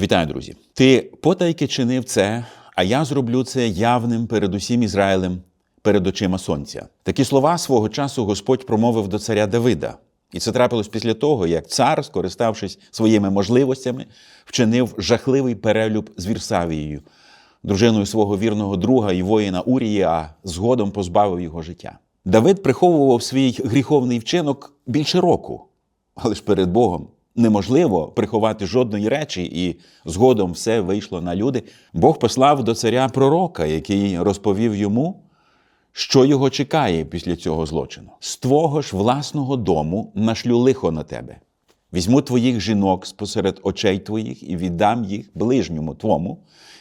Вітаю, друзі! Ти потайки чинив це, а я зроблю це явним перед усім Ізраїлем, перед очима сонця. Такі слова свого часу Господь промовив до царя Давида. І це трапилось після того, як цар, скориставшись своїми можливостями, вчинив жахливий перелюб з Вірсавією, дружиною свого вірного друга і воїна Урії, а згодом позбавив його життя. Давид приховував свій гріховний вчинок більше року, але ж перед Богом неможливо приховати жодної речі, і згодом все вийшло на люди. Бог послав до царя пророка, який розповів йому, що його чекає після цього злочину. З твого ж власного дому нашлю лихо на тебе. Візьму твоїх жінок спосеред очей твоїх і віддам їх ближньому твому,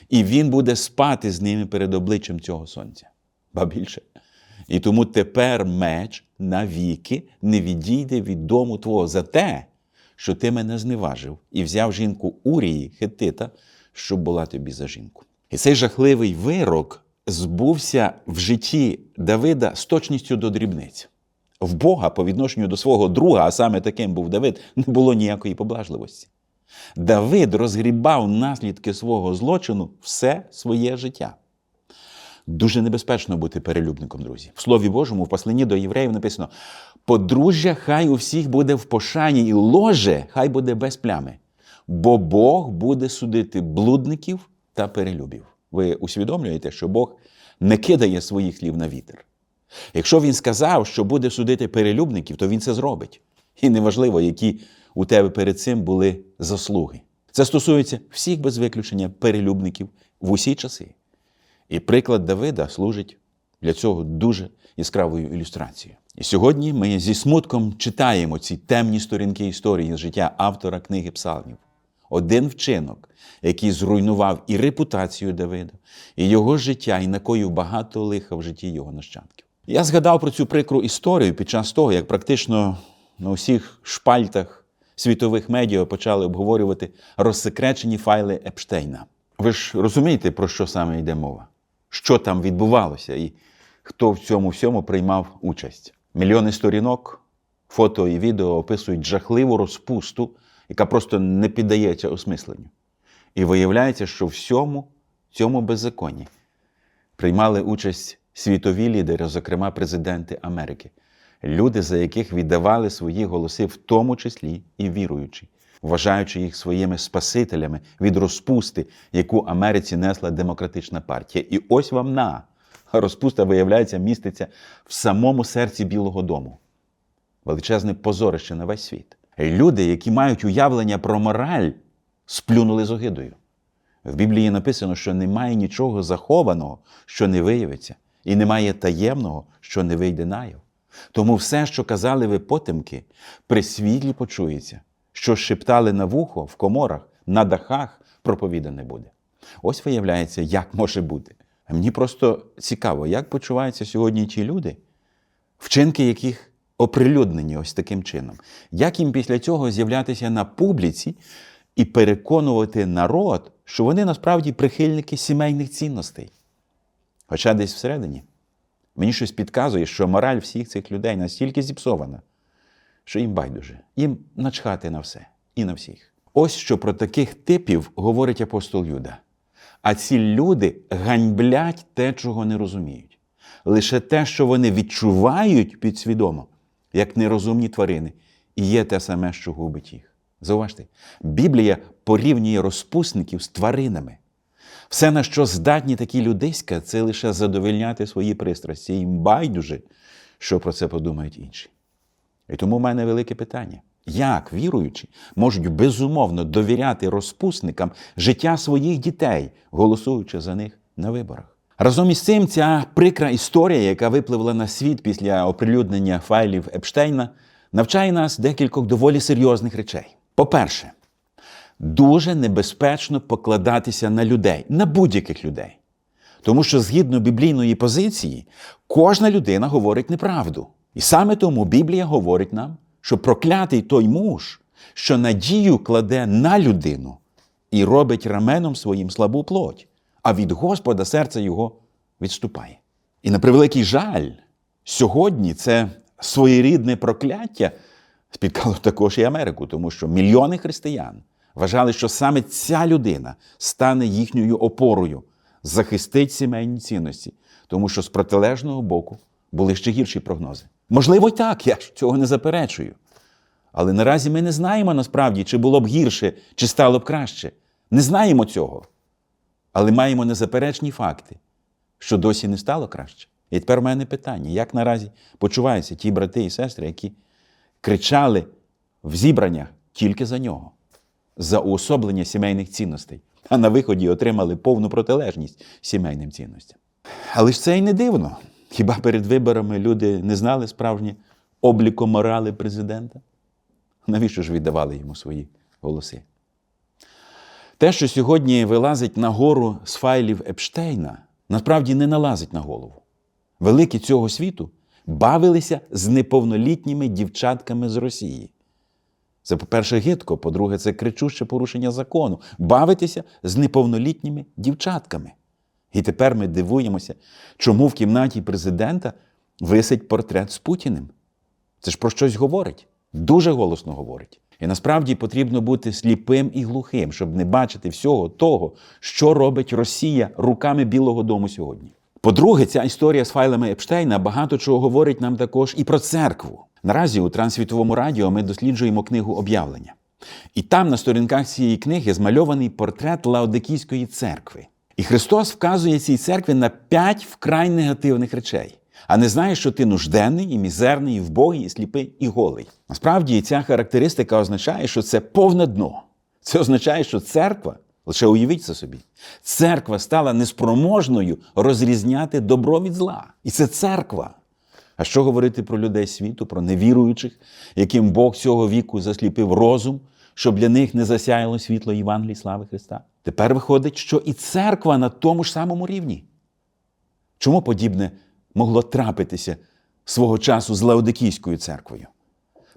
і він буде спати з ними перед обличчям цього сонця. Ба більше. І тому тепер меч навіки не відійде від дому твого за те, що ти мене зневажив і взяв жінку Урії, Хетита, щоб була тобі за жінку. І цей жахливий вирок збувся в житті Давида з точністю до дрібниць. В Бога по відношенню до свого друга, а саме таким був Давид, не було ніякої поблажливості. Давид розгрібав наслідки свого злочину все своє життя. Дуже небезпечно бути перелюбником, друзі. В Слові Божому, в посланні до євреїв написано: подружжя хай у всіх буде в пошані, і ложе хай буде без плями, бо Бог буде судити блудників та перелюбів. Ви усвідомлюєте, що Бог не кидає своїх слів на вітер. Якщо він сказав, що буде судити перелюбників, то він це зробить. І неважливо, які у тебе перед цим були заслуги. Це стосується всіх без виключення перелюбників в усі часи. І приклад Давида служить для цього дуже яскравою ілюстрацією. І сьогодні ми зі смутком читаємо ці темні сторінки історії з життя автора книги Псалмів. Один вчинок, який зруйнував і репутацію Давида, і його життя, і накоїв багато лиха в житті його нащадків. Я згадав про цю прикру історію під час того, як практично на усіх шпальтах світових медіа почали обговорювати розсекречені файли Епштейна. Ви ж розумієте, про що саме йде мова? Що там відбувалося і хто в цьому всьому приймав участь? Мільйони сторінок, фото і відео описують жахливу розпусту, яка просто не піддається осмисленню. І виявляється, що всьому цьому беззаконні приймали участь світові лідери, зокрема президенти Америки, люди, за яких віддавали свої голоси, в тому числі і віруючі, вважаючи їх своїми спасителями від розпусти, яку Америці несла демократична партія. І ось вам на розпуста, виявляється, міститься в самому серці Білого Дому. Величезне позорище на весь світ. Люди, які мають уявлення про мораль, сплюнули з огидою. В Біблії написано, що немає нічого захованого, що не виявиться, і немає таємного, що не вийде наяв. Тому все, що казали ви потемки, при світлі почується, що шептали на вухо в коморах, на дахах проповідане буде. Ось виявляється, як може бути. Мені просто цікаво, як почуваються сьогодні ті люди, вчинки яких оприлюднені ось таким чином. Як їм після цього з'являтися на публіці і переконувати народ, що вони насправді прихильники сімейних цінностей? Хоча десь всередині мені щось підказує, що мораль всіх цих людей настільки зіпсована, що їм байдуже, їм начхати на все і на всіх. Ось що про таких типів говорить апостол Юда. А ці люди ганьблять те, чого не розуміють. Лише те, що вони відчувають підсвідомо, як нерозумні тварини, і є те саме, що губить їх. Зауважте, Біблія порівнює розпусників з тваринами. Все, на що здатні такі людиська, це лише задовольняти свої пристрасті. Їм байдуже, що про це подумають інші. І тому в мене велике питання: як віруючі можуть безумовно довіряти розпусникам життя своїх дітей, голосуючи за них на виборах? Разом із цим ця прикра історія, яка випливла на світ після оприлюднення файлів Епштейна, навчає нас декількох доволі серйозних речей. По-перше, дуже небезпечно покладатися на людей, на будь-яких людей. Тому що згідно біблійної позиції, кожна людина говорить неправду. І саме тому Біблія говорить нам, що проклятий той муж, що надію кладе на людину і робить раменом своїм слабу плоть, а від Господа серце його відступає. І на превеликий жаль, сьогодні це своєрідне прокляття спіткало також і Америку, тому що мільйони християн Вважали, що саме ця людина стане їхньою опорою, захистить сімейні цінності, тому що з протилежного боку були ще гірші прогнози. Можливо, й так, я ж цього не заперечую. Але наразі ми не знаємо насправді, чи було б гірше, чи стало б краще. Не знаємо цього. Але маємо незаперечні факти, що досі не стало краще. І тепер в мене питання: як наразі почуваються ті брати і сестри, які кричали в зібраннях тільки за нього, за уособлення сімейних цінностей, а на виході отримали повну протилежність сімейним цінностям. Але ж це і не дивно. Хіба перед виборами люди не знали справжнє обліко морали президента? Навіщо ж віддавали йому свої голоси? Те, що сьогодні вилазить на гору з файлів Епштейна, насправді не налазить на голову. Великі цього світу бавилися з неповнолітніми дівчатками з Росії. Це, по-перше, гидко, по-друге, це кричуще порушення закону. Бавитися з неповнолітніми дівчатками. І тепер ми дивуємося, чому в кімнаті президента висить портрет з Путіним. Це ж про щось говорить, дуже голосно говорить. І насправді потрібно бути сліпим і глухим, щоб не бачити всього того, що робить Росія руками Білого Дому сьогодні. По-друге, ця історія з файлами Епштейна багато чого говорить нам також і про церкву. Наразі у трансвітовому радіо ми досліджуємо книгу об'явлення. І там на сторінках цієї книги змальований портрет Лаодикійської церкви. І Христос вказує цій церкві на п'ять вкрай негативних речей. А не знає, що ти нужденний, і мізерний, і вбогий, і сліпий, і голий. Насправді ця характеристика означає, що це повне дно. Це означає, що церква, лише уявіть це собі, церква стала неспроможною розрізняти добро від зла. І це церква. А що говорити про людей світу, про невіруючих, яким Бог цього віку засліпив розум, щоб для них не засяяло світло Євангелії слави Христа? Тепер виходить, що і церква на тому ж самому рівні. Чому подібне могло трапитися свого часу з Лаодикійською церквою?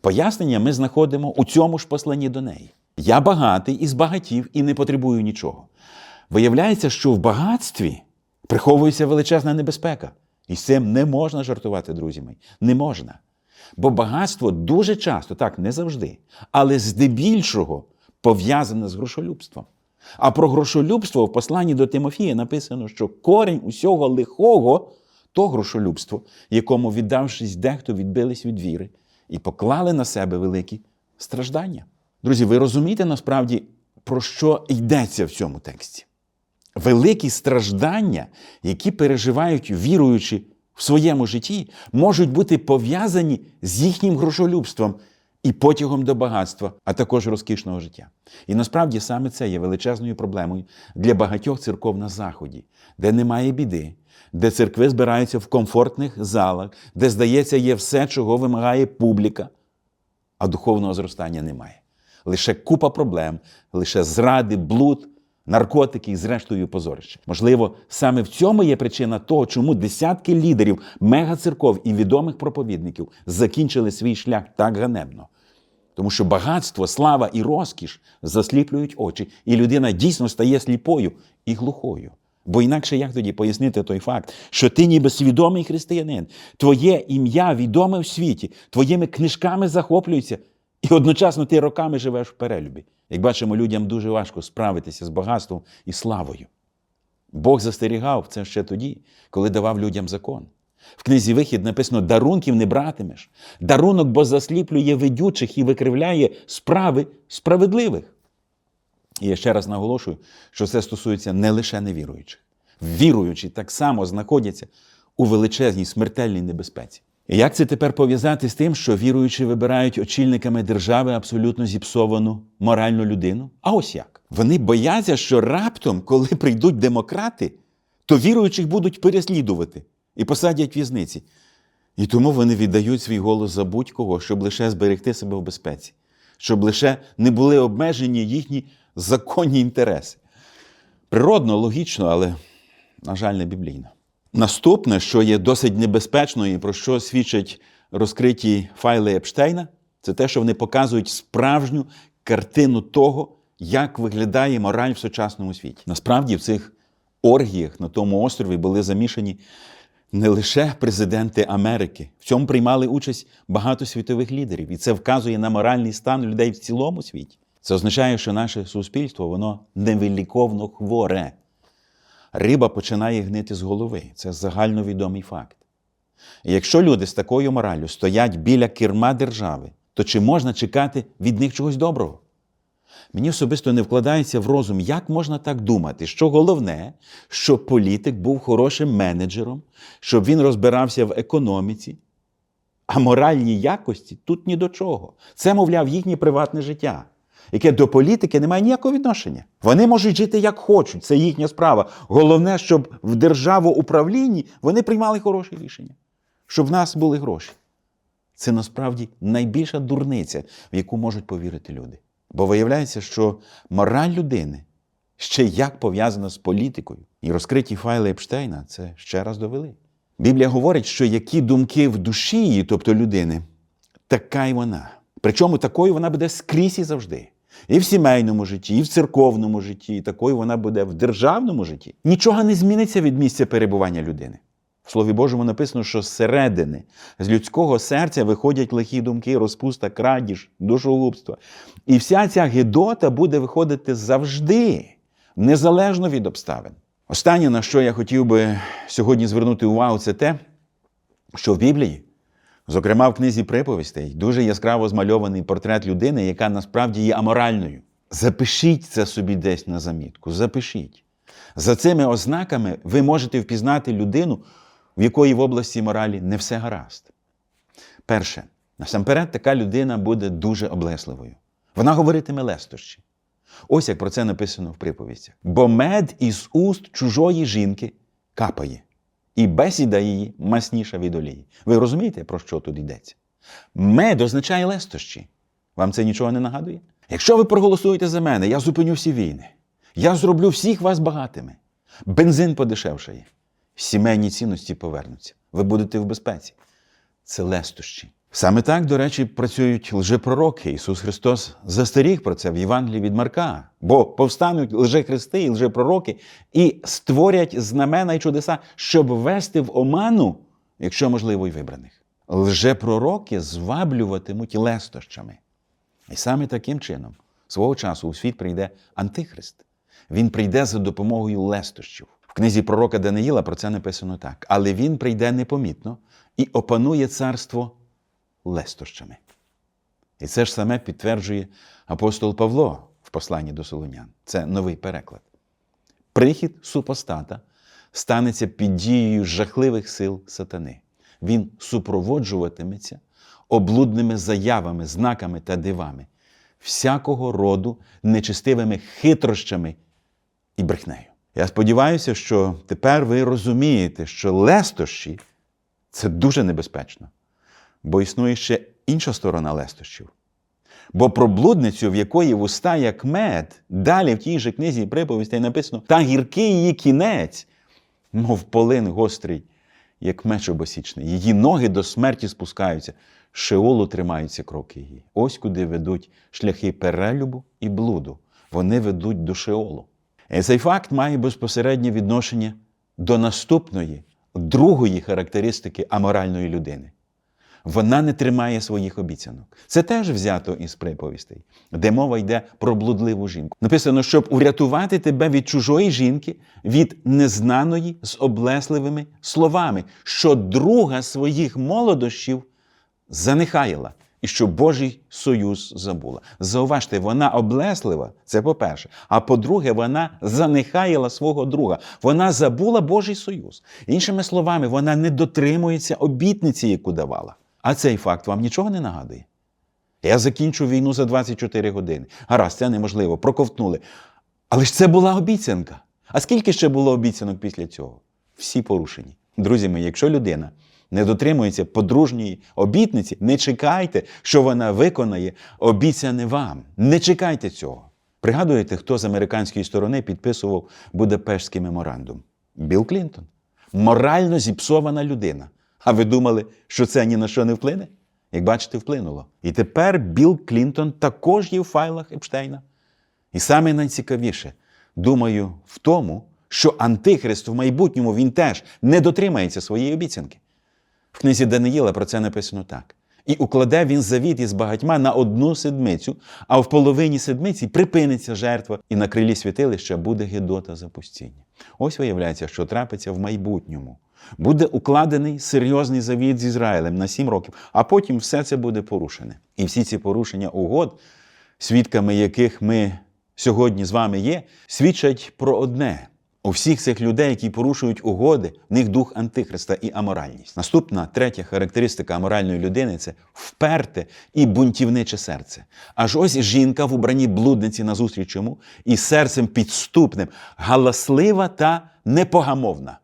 Пояснення ми знаходимо у цьому ж посланні до неї. Я багатий і збагатів і не потребую нічого. Виявляється, що в багатстві приховується величезна небезпека. І з цим не можна жартувати, друзі мої. Не можна. Бо багатство дуже часто, так, не завжди, але здебільшого пов'язане з грошолюбством. А про грошолюбство в посланні до Тимофія написано, що корінь усього лихого то грошолюбство, якому, віддавшись дехто, відбились від віри і поклали на себе великі страждання. Друзі, ви розумієте насправді, про що йдеться в цьому тексті? Великі страждання, які переживають віруючі в своєму житті, можуть бути пов'язані з їхнім грошолюбством і потягом до багатства, а також розкішного життя. І насправді саме це є величезною проблемою для багатьох церков на Заході, де немає біди, де церкви збираються в комфортних залах, де, здається, є все, чого вимагає публіка, а духовного зростання немає. Лише купа проблем, лише зради, блуд, наркотики і, зрештою, позорище. Можливо, саме в цьому є причина того, чому десятки лідерів мегацерков і відомих проповідників закінчили свій шлях так ганебно. Тому що багатство, слава і розкіш засліплюють очі, і людина дійсно стає сліпою і глухою. Бо інакше як тоді пояснити той факт, що ти ніби свідомий християнин, твоє ім'я відоме в світі, твоїми книжками захоплюються, і одночасно ти роками живеш в перелюбі. Як бачимо, людям дуже важко справитися з багатством і славою. Бог застерігав це ще тоді, коли давав людям закон. В книзі Вихід написано: дарунків не братимеш. Дарунок, бо засліплює ведючих і викривляє справи справедливих. І я ще раз наголошую, що це стосується не лише невіруючих. Віруючі так само знаходяться у величезній смертельній небезпеці. Як це тепер пов'язати з тим, що віруючі вибирають очільниками держави абсолютно зіпсовану моральну людину? А ось як. Вони бояться, що раптом, коли прийдуть демократи, то віруючих будуть переслідувати і посадять в'язниці. І тому вони віддають свій голос за будь-кого, щоб лише зберегти себе в безпеці, щоб лише не були обмежені їхні законні інтереси. Природно, логічно, але, на жаль, не біблійно. Наступне, що є досить небезпечною, і про що свідчать розкриті файли Епштейна, це те, що вони показують справжню картину того, як виглядає мораль в сучасному світі. Насправді, в цих оргіях на тому острові були замішані не лише президенти Америки. В цьому приймали участь багато світових лідерів, і це вказує на моральний стан людей в цілому світі. Це означає, що наше суспільство воно невиліковно хворе. Риба починає гнити з голови. Це загальновідомий факт. Якщо люди з такою мораллю стоять біля керма держави, то чи можна чекати від них чогось доброго? Мені особисто не вкладається в розум, як можна так думати, що головне, щоб політик був хорошим менеджером, щоб він розбирався в економіці, а моральні якості тут ні до чого. Це, мовляв, їхнє приватне життя, яке до політики не має ніякого відношення. Вони можуть жити як хочуть, це їхня справа. Головне, щоб в державоуправлінні вони приймали хороші рішення, щоб в нас були гроші. Це насправді найбільша дурниця, в яку можуть повірити люди. Бо виявляється, що мораль людини ще як пов'язана з політикою. І розкриті файли Епштейна це ще раз довели. Біблія говорить, що які думки в душі її, тобто людини, така й вона. Причому такою вона буде скрізь і завжди. І в сімейному житті, і в церковному житті, і такою вона буде в державному житті. Нічого не зміниться від місця перебування людини. В Слові Божому написано, що зсередини, з людського серця виходять лихі думки, розпуста, крадіж, душогубство. І вся ця гидота буде виходити завжди, незалежно від обставин. Останнє, на що я хотів би сьогодні звернути увагу, це те, що в Біблії, зокрема в книзі приповістей, дуже яскраво змальований портрет людини, яка насправді є аморальною. Запишіть це собі десь на замітку. Запишіть. За цими ознаками ви можете впізнати людину, в якої в області моралі не все гаразд. Перше, насамперед, така людина буде дуже облесливою. Вона говоритиме лестощі. Ось як про це написано в приповістях. Бо мед із уст чужої жінки капає, і бесіда її масніша від олії. Ви розумієте, про що тут йдеться? Мед означає лестощі. Вам це нічого не нагадує? Якщо ви проголосуєте за мене, я зупиню всі війни. Я зроблю всіх вас багатими. Бензин подешевшає. Сімейні цінності повернуться. Ви будете в безпеці. Це лестощі. Саме так, до речі, працюють лжепророки. Ісус Христос застеріг про це в Євангелії від Марка. Бо повстануть лжехристи і лжепророки і створять знамена й чудеса, щоб ввести в оману, якщо можливо, й вибраних. Лжепророки зваблюватимуть лестощами. І саме таким чином свого часу у світ прийде Антихрист. Він прийде за допомогою лестощів. В книзі пророка Даниїла про це написано так. Але він прийде непомітно і опанує царство лестощами. І це ж саме підтверджує апостол Павло в посланні до Солонян. Це новий переклад. Прихід супостата станеться під дією жахливих сил сатани. Він супроводжуватиметься облудними заявами, знаками та дивами, всякого роду нечистивими хитрощами і брехнею. Я сподіваюся, що тепер ви розумієте, що лестощі це дуже небезпечно, бо існує ще інша сторона лестощів. Бо про блудницю, в якої вуста як мед, далі в тій же книзі приповістей написано, та гіркий її кінець, мов полин гострий, як меч обосічний. Її ноги до смерті спускаються, шеолу тримаються кроки її. Ось куди ведуть шляхи перелюбу і блуду. Вони ведуть до шеолу. І цей факт має безпосереднє відношення до наступної, другої характеристики аморальної людини. Вона не тримає своїх обіцянок. Це теж взято із приповістей, де мова йде про блудливу жінку. Написано, щоб урятувати тебе від чужої жінки, від незнаної з облесливими словами, що друга своїх молодощів занехаяла і що Божий союз забула. Зауважте, вона облеслива, це по-перше. А по-друге, вона занехаяла свого друга. Вона забула Божий союз. Іншими словами, вона не дотримується обітниці, яку давала. А цей факт вам нічого не нагадує? Я закінчу війну за 24 години. Гаразд, це неможливо, проковтнули. Але ж це була обіцянка. А скільки ще було обіцянок після цього? Всі порушені. Друзі мої, якщо людина не дотримується подружньої обітниці, не чекайте, що вона виконає обіцяне вам. Не чекайте цього. Пригадуєте, хто з американської сторони підписував Будапештський меморандум? Білл Клінтон. Морально зіпсована людина. А ви думали, що це ні на що не вплине? Як бачите, вплинуло. І тепер Білл Клінтон також є в файлах Епштейна. І саме найцікавіше, думаю, в тому, що Антихрист в майбутньому він теж не дотримається своєї обіцянки. В книзі Даниїла про це написано так: І укладе він завіт із багатьма на одну седмицю, а в половині седмиці припиниться жертва, і на крилі святилища буде гидота запустіння. Ось виявляється, що трапиться в майбутньому. Буде укладений серйозний завіт з Ізраїлем на сім років, а потім все це буде порушене. І всі ці порушення угод, свідками яких ми сьогодні з вами є, свідчать про одне. У всіх цих людей, які порушують угоди, в них дух антихриста і аморальність. Наступна третя характеристика аморальної людини це вперте і бунтівниче серце. Аж ось жінка в убранні блудниці назустріч йому і серцем підступним, галаслива та непогамовна.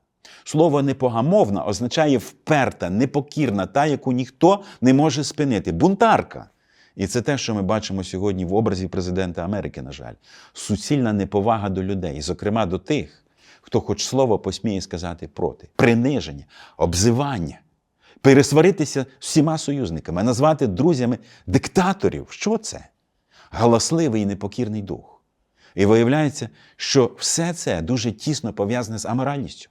Слово непогамовна означає вперта, непокірна, та, яку ніхто не може спинити. Бунтарка. І це те, що ми бачимо сьогодні в образі президента Америки, на жаль, суцільна неповага до людей, зокрема до тих, хто хоч слово посміє сказати проти, приниження, обзивання, пересваритися з всіма союзниками, назвати друзями диктаторів. Що це? Галасливий і непокірний дух. І виявляється, що все це дуже тісно пов'язане з аморальністю.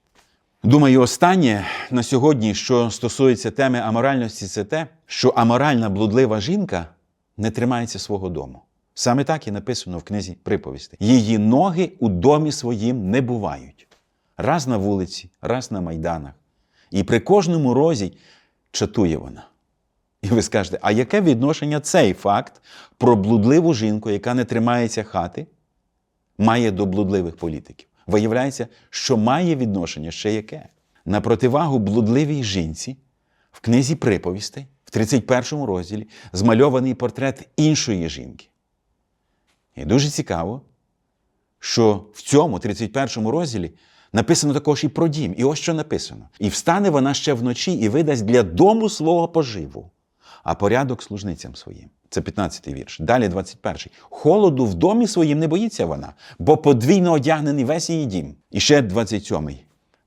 Думаю, останнє на сьогодні, що стосується теми аморальності, це те, що аморальна блудлива жінка не тримається свого дому. Саме так і написано в книзі приповісти. Її ноги у домі своїм не бувають. Раз на вулиці, раз на майданах. І при кожному розі чатує вона. І ви скажете, а яке відношення цей факт про блудливу жінку, яка не тримається хати, має до блудливих політиків? Виявляється, що має відношення ще яке. На противагу блудливій жінці в книзі приповістей, в 31 розділі, змальований портрет іншої жінки. І дуже цікаво, що в цьому 31 розділі написано також і про дім. І ось що написано: І встане вона ще вночі і видасть для дому свого поживу, а порядок служницям своїм. Це 15-й вірш. Далі 21-й. Холоду в домі своїм не боїться вона, бо подвійно одягнений весь її дім. І ще 27-й.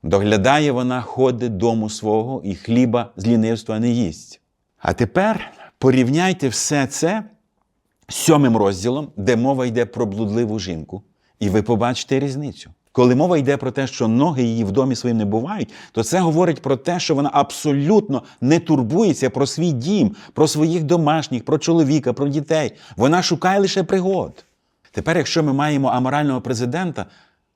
Доглядає вона ходи дому свого і хліба з лінивства не їсть. А тепер порівняйте все це з сьомим розділом, де мова йде про блудливу жінку, і ви побачите різницю. Коли мова йде про те, що ноги її в домі своїм не бувають, то це говорить про те, що вона абсолютно не турбується про свій дім, про своїх домашніх, про чоловіка, про дітей. Вона шукає лише пригод. Тепер, якщо ми маємо аморального президента,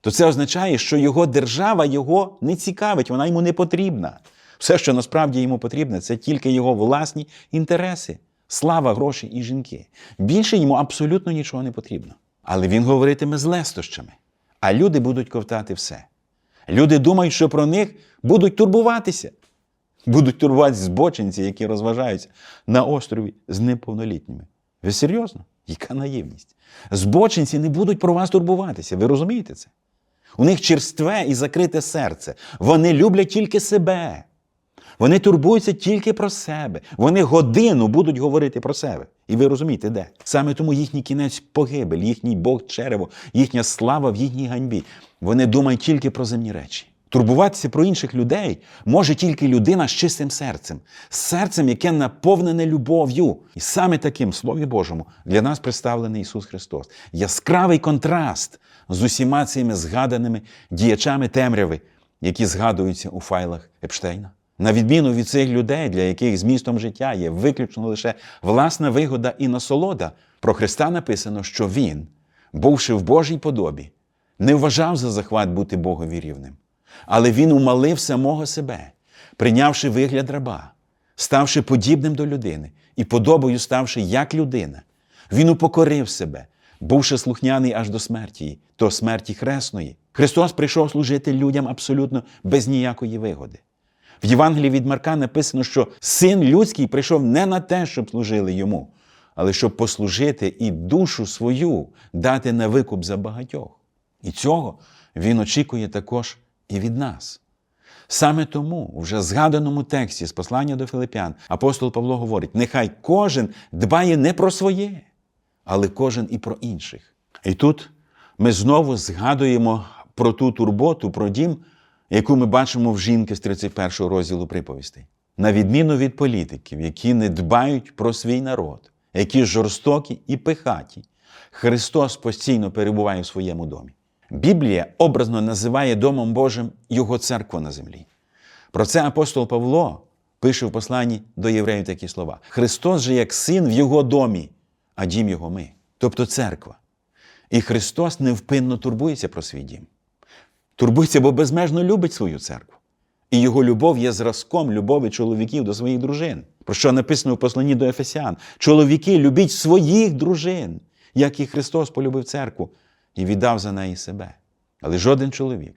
то це означає, що його держава його не цікавить, вона йому не потрібна. Все, що насправді йому потрібне, це тільки його власні інтереси, слава, гроші і жінки. Більше йому абсолютно нічого не потрібно. Але він говоритиме з лестощами, а люди будуть ковтати все. Люди думають, що про них будуть турбуватися. Будуть турбуватися збочинці, які розважаються на острові з неповнолітніми. Ви серйозно? Яка наївність? Збочинці не будуть про вас турбуватися. Ви розумієте це? У них черстве і закрите серце. Вони люблять тільки себе. Вони турбуються тільки про себе. Вони годину будуть говорити про себе. І ви розумієте, де? Саме тому їхній кінець погибель, їхній Бог черево, їхня слава в їхній ганьбі. Вони думають тільки про земні речі. Турбуватися про інших людей може тільки людина з чистим серцем, з серцем, яке наповнене любов'ю. І саме таким Слові Божому для нас представлений Ісус Христос. Яскравий контраст з усіма цими згаданими діячами темряви, які згадуються у файлах Епштейна. На відміну від цих людей, для яких змістом життя є виключно лише власна вигода і насолода, про Христа написано, що Він, бувши в Божій подобі, не вважав за захват бути Богові рівним, але Він умалив самого себе, прийнявши вигляд раба, ставши подібним до людини і подобою ставши як людина. Він упокорив себе, бувши слухняний аж до смерті, до смерті хресної. Христос прийшов служити людям абсолютно без ніякої вигоди. В Євангелії від Марка написано, що син людський прийшов не на те, щоб служили йому, але щоб послужити і душу свою дати на викуп за багатьох. І цього він очікує також і від нас. Саме тому, в вже згаданому тексті з послання до Филипян, апостол Павло говорить: нехай кожен дбає не про своє, але кожен і про інших. І тут ми знову згадуємо про ту турботу, про дім, яку ми бачимо в жінки з 31 розділу приповістей. На відміну від політиків, які не дбають про свій народ, які жорстокі і пихаті, Христос постійно перебуває в своєму домі. Біблія образно називає Домом Божим Його церкву на землі. Про це апостол Павло пише в посланні до євреїв такі слова: Христос же як син в його домі, а дім його ми, тобто церква. І Христос невпинно турбується про свій дім. Турбується, бо безмежно любить свою церкву. І його любов є зразком любові чоловіків до своїх дружин. Про що написано в посланні до Ефесян. Чоловіки, любіть своїх дружин, як і Христос полюбив церкву і віддав за неї себе. Але жоден чоловік,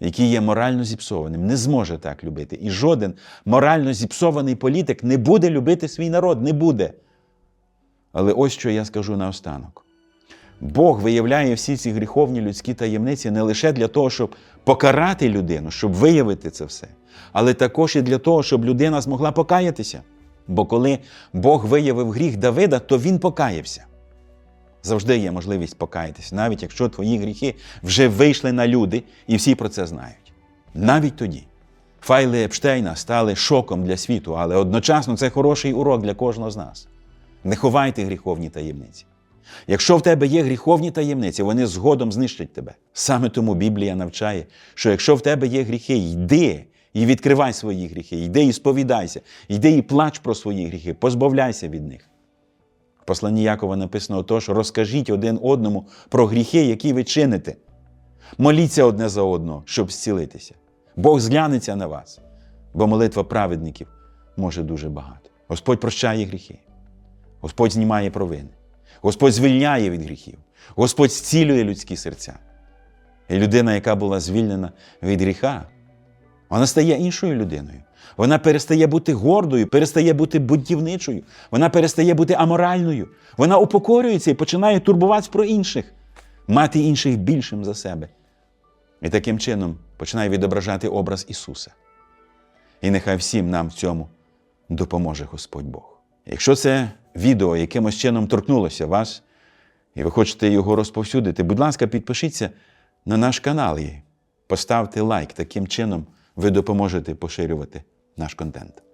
який є морально зіпсованим, не зможе так любити. І жоден морально зіпсований політик не буде любити свій народ, не буде. Але ось що я скажу наостанок. Бог виявляє всі ці гріховні людські таємниці не лише для того, щоб покарати людину, щоб виявити це все, але також і для того, щоб людина змогла покаятися. Бо коли Бог виявив гріх Давида, то він покаявся. Завжди є можливість покаятися, навіть якщо твої гріхи вже вийшли на люди і всі про це знають. Навіть тоді. Файли Епштейна стали шоком для світу, але одночасно це хороший урок для кожного з нас. Не ховайте гріховні таємниці. Якщо в тебе є гріховні таємниці, вони згодом знищать тебе. Саме тому Біблія навчає, що якщо в тебе є гріхи, йди і відкривай свої гріхи, йди і сповідайся, йди і плач про свої гріхи, позбавляйся від них. В посланні Якова написано отож, розкажіть один одному про гріхи, які ви чините. Моліться одне за одного, щоб зцілитися. Бог зглянеться на вас, бо молитва праведників може дуже багато. Господь прощає гріхи, Господь знімає провини. Господь звільняє від гріхів, Господь зцілює людські серця. І людина, яка була звільнена від гріха, вона стає іншою людиною. Вона перестає бути гордою, перестає бути будівничою, вона перестає бути аморальною. Вона упокорюється і починає турбуватися про інших, мати інших більшим за себе. І таким чином починає відображати образ Ісуса. І нехай всім нам в цьому допоможе Господь Бог. Якщо це відео якимось чином торкнулося вас, і ви хочете його розповсюдити, будь ласка, підпишіться на наш канал і поставте лайк. Таким чином ви допоможете поширювати наш контент.